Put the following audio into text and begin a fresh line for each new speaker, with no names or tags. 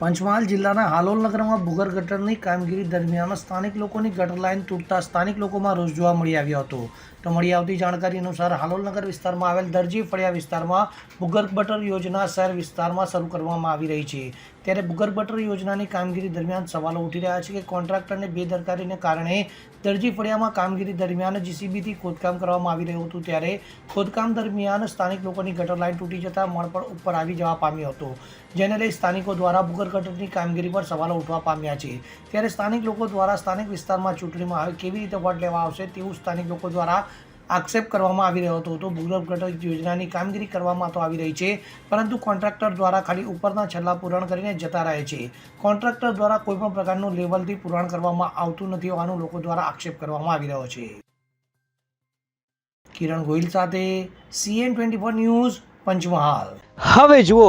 પંચમહાલ જિલ્લાના હાલોલ નગરમાં ભૂગર ગટરની કામગીરી દરમિયાન સ્થાનિક લોકોની ગટર લાઇન તૂટતા સ્થાનિક લોકોમાં રોષ જોવા મળી આવ્યો હતો. તો મળી આવતી જાણકારી અનુસાર હાલોલ નગર વિસ્તારમાં આવેલ દરજી ફળિયા વિસ્તારમાં ભૂગર્ભ ગટર યોજના શહેર વિસ્તારમાં શરૂ કરવામાં આવી રહી છે. ત્યારે ભૂગર્ભ ગટર યોજનાની કામગીરી દરમિયાન સવાલો ઉઠી રહ્યા છે કે કોન્ટ્રાક્ટરને બેદરકારીને કારણે દરજી ફળિયામાં કામગીરી દરમિયાન જીસીબીથી ખોદકામ કરવામાં આવી રહ્યું હતું ત્યારે ખોદકામ દરમિયાન સ્થાનિક લોકોની ગટર લાઇન તૂટી જતાં મણપડ ઉપર આવી જવા પામ્યો હતો. જેને લઈ સ્થાનિકો દ્વારા ભૂગર્ભ ગટરની કામગીરી પર સવાલો ઉઠવા પામ્યા છે. ત્યારે સ્થાનિક લોકો દ્વારા સ્થાનિક વિસ્તારમાં ચૂંટણીમાં હવે કેવી રીતે વોટ લેવા આવશે તેવું સ્થાનિક લોકો દ્વારા આક્ષેપ કરવામાં આવી રહ્યો હતો. તો ભૂગર્ભ ગટર યોજનાની કામગીરી કરવામાં તો આવી રહી છે, પરંતુ કોન્ટ્રાક્ટર દ્વારા ખાલી ઉપરના છેલ્લા પૂરણ કરીને જતા રહે છે. કોન્ટ્રાક્ટર દ્વારા કોઈપણ પ્રકારનું લેવલથી પૂરણ કરવામાં આવતું નથી હોવાનું લોકો દ્વારા આક્ષેપ કરવામાં આવી રહ્યો છે. કિરણ ગોહિલ સાથે CN twenty four news Panchmahal.
હવે જુઓ